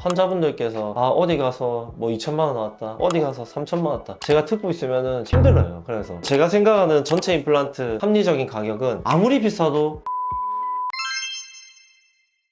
환자분들께서 아 어디 가서 뭐 2천만 원 나왔다 어디 가서 3천만 원 나왔다. 제가 듣고 있으면은 힘들어요. 그래서 제가 생각하는 전체 임플란트 합리적인 가격은 아무리 비싸도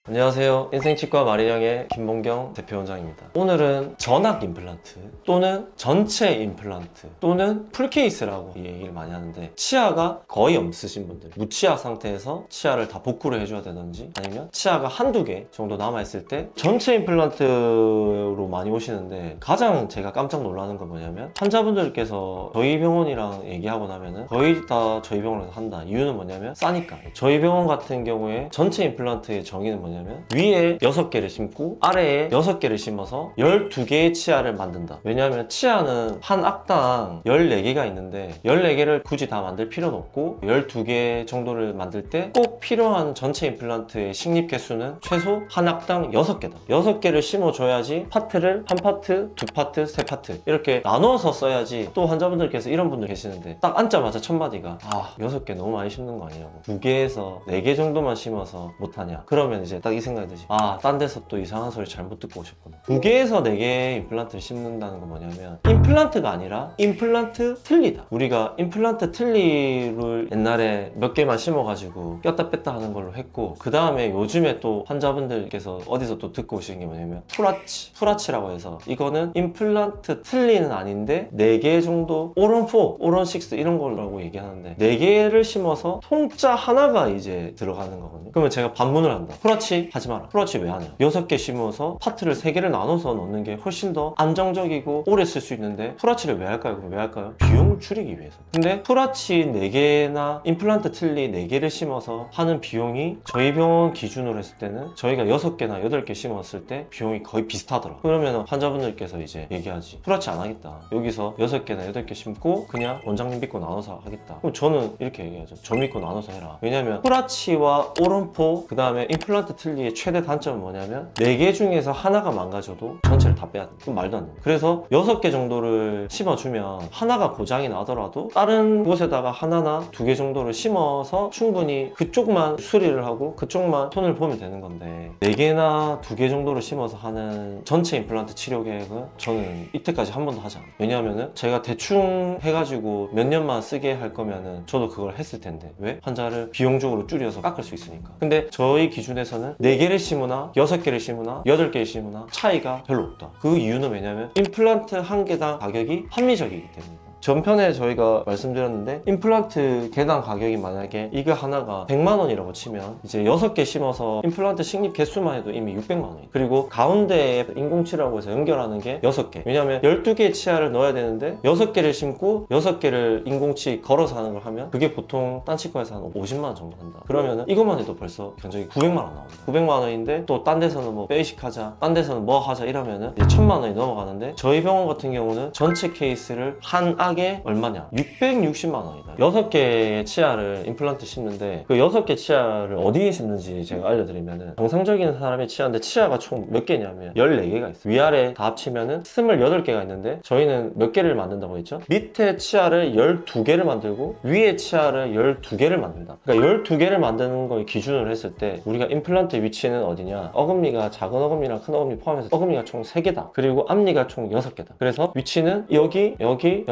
안녕하세요. 인생치과 마리령의 김봉경 대표원장입니다. 오늘은 전악 임플란트 또는 전체 임플란트 또는 풀케이스라고 이 얘기를 많이 하는데 치아가 거의 없으신 분들 무치아 상태에서 치아를 다 복구를 해줘야 되든지 아니면 치아가 한두 개 정도 남아있을 때 전체 임플란트로 많이 오시는데 가장 제가 깜짝 놀라는 건 뭐냐면 환자분들께서 저희 병원이랑 얘기하고 나면은 거의 다 저희 병원에서 한다 이유는 뭐냐면 싸니까 저희 병원 같은 경우에 전체 임플란트의 정의는 뭐냐 면 위에 6개를 심고 아래에 6개를 심어서 12개의 치아를 만든다. 왜냐하면 치아는 한 악당 14개가 있는데 14개를 굳이 다 만들 필요는 없고 12개 정도를 만들 때 꼭 필요한 전체 임플란트의 식립 개수는 최소 한 악당 6개다. 6개를 심어줘야지 파트를 한 파트, 두 파트, 세 파트 이렇게 나눠서 써야지 또 환자분들께서 이런 분들 계시는데 딱 앉자마자 첫 마디가 아 6개 너무 많이 심는 거 아니냐고. 두 개에서 네개 정도만 심어서 못하냐. 그러면 이제 딱 이 생각이 들지. 아. 딴 데서 또 이상한 소리 잘못 듣고 오셨구나. 두 개에서 네 개의 임플란트를 심는다는 건 뭐냐면 임플란트가 아니라 임플란트 틀리다. 우리가 임플란트 틀리를 옛날에 몇 개만 심어가지고 꼈다 뺐다 하는 걸로 했고 그 다음에 요즘에 또 환자분들께서 어디서 또 듣고 오시는 게 뭐냐면 프라치 프라치라고 해서 이거는 임플란트 틀리는 아닌데 4개 정도 오런 4, 오런 6 이런 거라고 얘기하는데 4개를 심어서 통짜 하나가 이제 들어가는 거거든요. 그러면 제가 반문을 한다. 프라치 하지 마라. 프라치 왜 하냐. 6개 심어서 파트를 3개를 나눠서 넣는 게 훨씬 더 안정적이고 오래 쓸 수 있는데 프라치를 왜 할까요? 그럼 왜 할까요? 비용을 줄이기 위해서. 근데 프라치 4개나 임플란트 틀리 4개를 심어서 하는 비용이 저희 병원 기준으로 했을 때는 저희가 6개나 8개 심었을 때 비용이 거의 비슷하더라고요. 그러면 환자분들께서 이제 얘기하지. 프라치 안 하겠다. 여기서 6개나 8개 심고 그냥 원장님 믿고 나눠서 하겠다. 그럼 저는 이렇게 얘기하죠. 저 믿고 나눠서 해라. 왜냐면 프라치와 오른포 그 다음에 임플란트 틀리의 최대 단점은 뭐냐면 4개 중에서 하나가 망가져도 전체를 다 빼야 돼 그럼 말도 안 돼 그래서 6개 정도를 심어주면 하나가 고장이 나더라도 다른 곳에다가 하나나 두 개 정도를 심어서 충분히 그쪽만 수리를 하고 그쪽만 손을 보면 되는 건데 4개나 두 개 정도를 심어서 하는 전체 임플란트 치료 계획은 저는 이때까지 한 번도 하지 않아요. 왜냐하면은 제가 대충 해가지고 몇 년만 쓰게 할 거면은 저도 그걸 했을 텐데 왜? 환자를 비용적으로 줄여서 깎을 수 있으니까. 근데 저희 기준에서는 4개를 심으나 6개를 심으나 8개를 심으나 차이가 별로 없다. 그 이유는 왜냐면 임플란트 한 개당 가격이 합리적이기 때문이다 전편에 저희가 말씀드렸는데 임플란트 개당 가격이 만약에 이거 하나가 100만 원이라고 치면 이제 6개 심어서 임플란트 식립 개수만 해도 이미 600만 원이에요. 그리고 가운데에 인공치라고 해서 연결하는 게 6개. 왜냐면 12개의 치아를 넣어야 되는데 6개를 심고 6개를 인공치 걸어서 하는 걸 하면 그게 보통 딴 치과에서 한 50만 원 정도 한다. 그러면은 이것만 해도 벌써 견적이 900만 원 나온다. 900만 원인데 또 딴 데서는 뭐 베이식 하자 딴 데서는 뭐 하자 이러면은 이제 1000만 원이 넘어가는데 저희 병원 같은 경우는 전체 케이스를 한 악에 얼마냐? 660만 원이다. 6개의 치아를 임플란트 심는데 그 6개 치아를 어디에 심는지 제가 알려드리면은 정상적인 사람의 치아인데 치아가 총 몇 개냐면 14개가 있어요. 위아래 다 합치면은 28개가 있는데 저희는 몇 개를 만든다고 했죠? 밑에 치아를 12개를 만들고 위에 치아를 12개를 만든다. 그러니까 12개를 만드는 걸 기준으로 했을 때 우리가 임플란트 위치는 어디냐? 어금니가 작은 어금니랑 큰 어금니 포함해서 어금니가 총 3개다. 그리고 앞니가 총 6개다. 그래서 위치는 여기 여기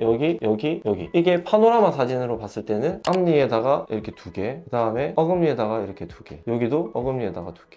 여기 여기 여기. 이게 파노라마 사진으로 봤을 때는 앞니에다가 이렇게 두 개 그 다음에 어금니에다가 이렇게 두 개. 여기도 어금니에다가 두개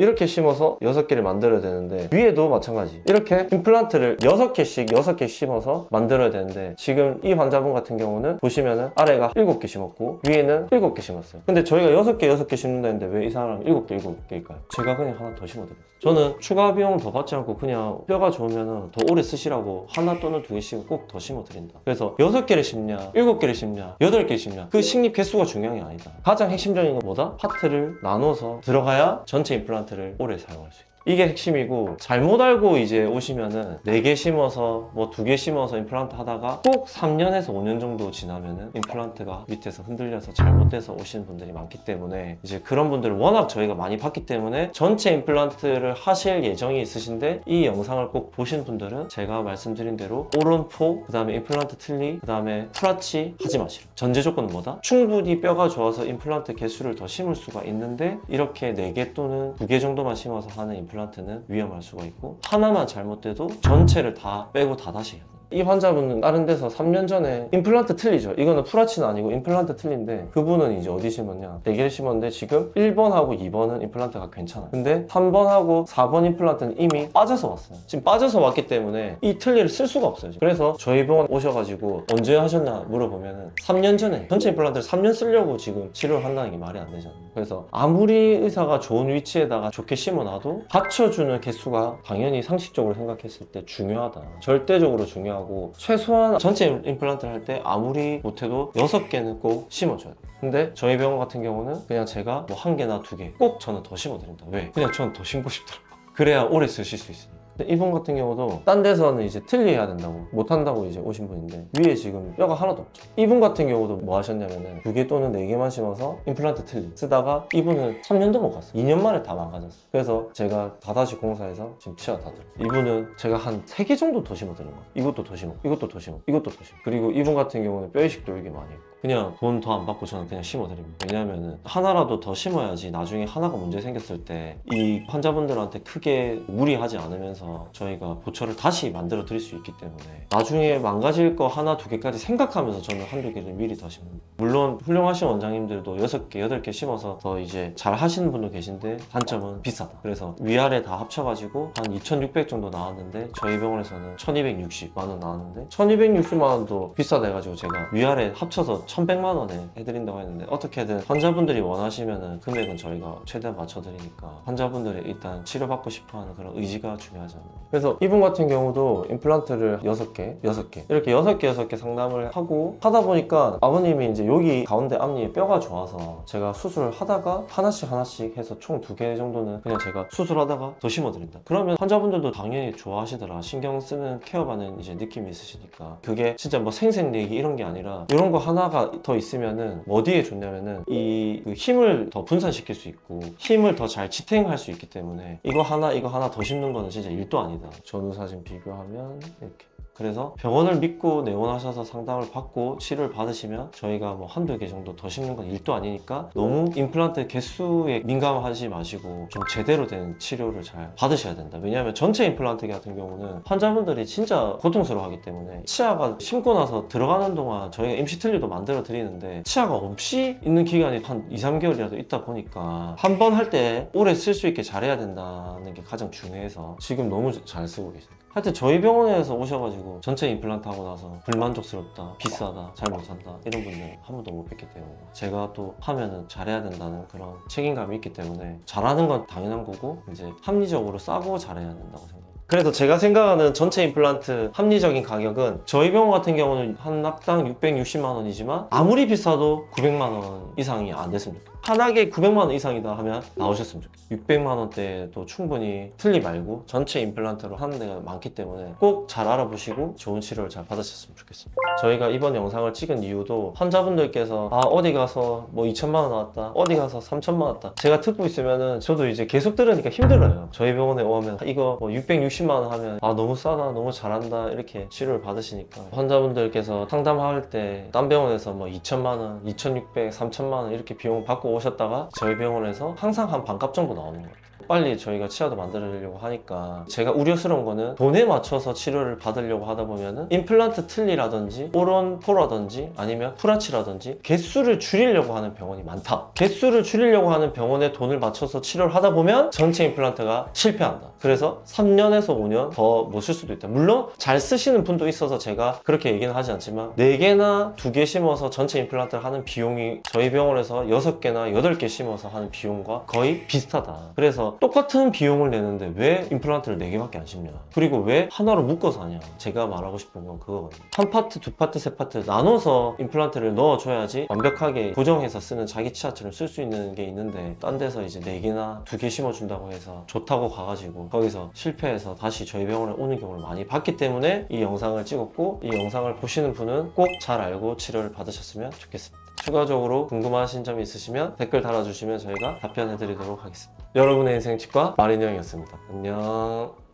이렇게 심어서 6개를 만들어야 되는데 위에도 마찬가지. 이렇게 임플란트를 6개씩 6개 심어서 만들어야 되는데 지금 이 환자분 같은 경우는 보시면은 아래가 7개 심었고 위에는 7개 심었어요. 근데 저희가 6개 6개 심는다 했는데 왜 이 사람은 7개 7개일까요? 제가 그냥 하나 더 심어드렸어요. 저는 추가 비용을 더 받지 않고 그냥 뼈가 좋으면은 더 오래 쓰시라고 하나 또는 두 개씩은 꼭더 심어드린다. 그래서 6개를 심냐 7개를 심냐 8개 심냐 그 식립 개수가 중요한 게 아니다. 가장 핵심적인 건 뭐다? 파트를 나눠서 들어가야 전체 임플란트 를 오래 사용할 수 있다 이게 핵심이고 잘못 알고 이제 오시면은 4개 심어서 뭐 2개 심어서 임플란트 하다가 꼭 3년에서 5년 정도 지나면은 임플란트가 밑에서 흔들려서 잘못돼서 오시는 분들이 많기 때문에 이제 그런 분들을 워낙 저희가 많이 봤기 때문에 전체 임플란트를 하실 예정이 있으신데 이 영상을 꼭 보신 분들은 제가 말씀드린 대로 오른포 그 다음에 임플란트 틀리 그 다음에 프라치 하지 마시라 전제 조건은 뭐다? 충분히 뼈가 좋아서 임플란트 개수를 더 심을 수가 있는데 이렇게 4개 또는 2개 정도만 심어서 하는 는 위험할 수가 있고 하나만 잘못돼도 전체를 다 빼고 다 다시 해야 돼요. 이 환자분은 다른 데서 3년 전에 임플란트 틀리죠. 이거는 프라치는 아니고 임플란트 틀린데 그분은 이제 어디 심었냐? 4개를 심었는데 지금 1번하고 2번은 임플란트가 괜찮아요. 근데 3번하고 4번 임플란트는 이미 빠져서 왔어요. 지금 빠져서 왔기 때문에 이 틀니를 쓸 수가 없어요. 지금. 그래서 저희 병원 오셔가지고 언제 하셨나 물어보면은 3년 전에 전체 임플란트를 3년 쓰려고 지금 치료를 한다는 게 말이 안 되잖아요. 그래서 아무리 의사가 좋은 위치에다가 좋게 심어놔도 받쳐주는 개수가 당연히 상식적으로 생각했을 때 중요하다. 절대적으로 중요하 고 최소한 전체 임플란트를 할 때 아무리 못해도 6개는 꼭 심어줘야 돼요. 근데 저희 병원 같은 경우는 그냥 제가 뭐 한 개나 두 개 꼭 저는 더 심어드립니다. 왜? 그냥 저는 더 심고 싶더라고요. 그래야 오래 쓰실 수 있어요. 이분 같은 경우도 딴 데서는 이제 틀리해야 된다고 못한다고 이제 오신 분인데 위에 지금 뼈가 하나도 없죠. 이분 같은 경우도 뭐 하셨냐면은 두개 또는 네 개만 심어서 임플란트 틀리 쓰다가 이분은 3년도 못 갔어요. 2년 만에 다 망가졌어요. 그래서 제가 다다시 공사해서 지금 치아 다 들어요. 이분은 제가 한세개 정도 더 심어드린 거예요. 이것도 더 심어 이것도 더 심어 이것도 더 심어. 그리고 이분 같은 경우는 뼈 이식도 이렇게 많이 했고 그냥 돈 더 안 받고 저는 그냥 심어드립니다. 왜냐면은 하나라도 더 심어야지 나중에 하나가 문제 생겼을 때 이 환자분들한테 크게 무리하지 않으면서 저희가 보초를 다시 만들어 드릴 수 있기 때문에 나중에 망가질 거 하나 두 개까지 생각하면서 저는 한두 개를 미리 더 심습니다. 물론 훌륭하신 원장님들도 여섯 개 여덟 개 심어서 더 이제 잘 하시는 분도 계신데 단점은 비싸다. 그래서 위아래 다 합쳐가지고 한 2,600 정도 나왔는데 저희 병원에서는 1,260만 원 나왔는데 1,260만 원도 비싸다 해가지고 제가 위아래 합쳐서 1,100만 원에 해드린다고 했는데 어떻게든 환자분들이 원하시면은 금액은 저희가 최대한 맞춰드리니까 환자분들이 일단 치료받고 싶어하는 그런 의지가 중요하 잖아요. 그래서 이분 같은 경우도 임플란트를 6개, 6개 이렇게 6개, 6개 상담을 하고 하다 보니까 아버님이 이제 여기 가운데 앞니에 뼈가 좋아서 제가 수술을 하다가 하나씩 하나씩 해서 총두개 정도는 그냥 제가 수술하다가 더 심어드린다. 그러면 환자분들도 당연히 좋아하시더라. 신경 쓰는 케어받는 이제 느낌이 있으시니까 그게 진짜 뭐 생생내기 이런 게 아니라 이런 거 하나가 더 있으면은 어디에 좋냐면은 이 그 힘을 더 분산시킬 수 있고 힘을 더 잘 지탱할 수 있기 때문에 이거 하나 이거 하나 더 심는 거는 진짜 일도 아니다. 전후 사진 비교하면 이렇게. 그래서 병원을 믿고 내원하셔서 상담을 받고 치료를 받으시면 저희가 뭐 한두 개 정도 더 심는 건 일도 아니니까 너무 임플란트 개수에 민감하지 마시고 좀 제대로 된 치료를 잘 받으셔야 된다. 왜냐하면 전체 임플란트 같은 경우는 환자분들이 진짜 고통스러워 하기 때문에 치아가 심고 나서 들어가는 동안 저희가 임시 틀니도 만들어 드리는데 치아가 없이 있는 기간이 한 2, 3개월이라도 있다 보니까 한 번 할 때 오래 쓸 수 있게 잘해야 된다는 게 가장 중요해서 지금 너무 잘 쓰고 계십니다. 하여튼 저희 병원에서 오셔가지고 전체 임플란트 하고 나서 불만족스럽다, 비싸다, 잘 못한다 이런 분들 한 번도 못 뵙기 때문에 제가 또 하면은 잘해야 된다는 그런 책임감이 있기 때문에 잘하는 건 당연한 거고 이제 합리적으로 싸고 잘해야 된다고 생각합니다. 그래서 제가 생각하는 전체 임플란트 합리적인 가격은 저희 병원 같은 경우는 한 낙당 660만 원이지만 아무리 비싸도 900만 원 이상이 안 좋겠어요. 한학에 900만 원 이상이다 하면 나오셨으면 좋겠어요. 600만 원대도 충분히 틀리 말고 전체 임플란트로 하는 데가 많기 때문에 꼭 잘 알아보시고 좋은 치료를 잘 받으셨으면 좋겠습니다. 저희가 이번 영상을 찍은 이유도 환자분들께서 아 어디 가서 뭐 2천만 원 나왔다 어디 가서 3천만 원 나왔다 제가 듣고 있으면은 저도 이제 계속 들으니까 힘들어요. 저희 병원에 오면 이거 뭐 660만 원 하면 아 너무 싸다 너무 잘한다 이렇게 치료를 받으시니까 환자분들께서 상담할 때 딴 병원에서 뭐 2천만 원, 2,600, 3천만 원 이렇게 비용 받고 오셨다가 저희 병원에서 항상 한 반값 정도 나오는 거예요. 빨리 저희가 치아도 만들려고 하니까 제가 우려스러운 거는 돈에 맞춰서 치료를 받으려고 하다 보면은 임플란트 틀니라든지 오론포라든지 아니면 프라치라든지 개수를 줄이려고 하는 병원이 많다. 개수를 줄이려고 하는 병원에 돈을 맞춰서 치료를 하다 보면 전체 임플란트가 실패한다. 그래서 3년에서 5년 더 못 쓸 수도 있다. 물론 잘 쓰시는 분도 있어서 제가 그렇게 얘기는 하지 않지만 4개나 2개 심어서 전체 임플란트를 하는 비용이 저희 병원에서 6개나 8개 심어서 하는 비용과 거의 비슷하다. 그래서 똑같은 비용을 내는데 왜 임플란트를 4개밖에 안 심냐? 그리고 왜 하나로 묶어서 하냐? 제가 말하고 싶은 건 그거거든요. 한 파트 두 파트 세 파트 나눠서 임플란트를 넣어줘야지 완벽하게 고정해서 쓰는 자기 치아처럼 쓸 수 있는 게 있는데 딴 데서 이제 4개나 2개 심어준다고 해서 좋다고 가가지고 거기서 실패해서 다시 저희 병원에 오는 경우를 많이 봤기 때문에 이 영상을 찍었고 이 영상을 보시는 분은 꼭 잘 알고 치료를 받으셨으면 좋겠습니다. 추가적으로 궁금하신 점이 있으시면 댓글 달아주시면 저희가 답변해 드리도록 하겠습니다. 여러분의 인생 치과 마린 형이었습니다. 안녕.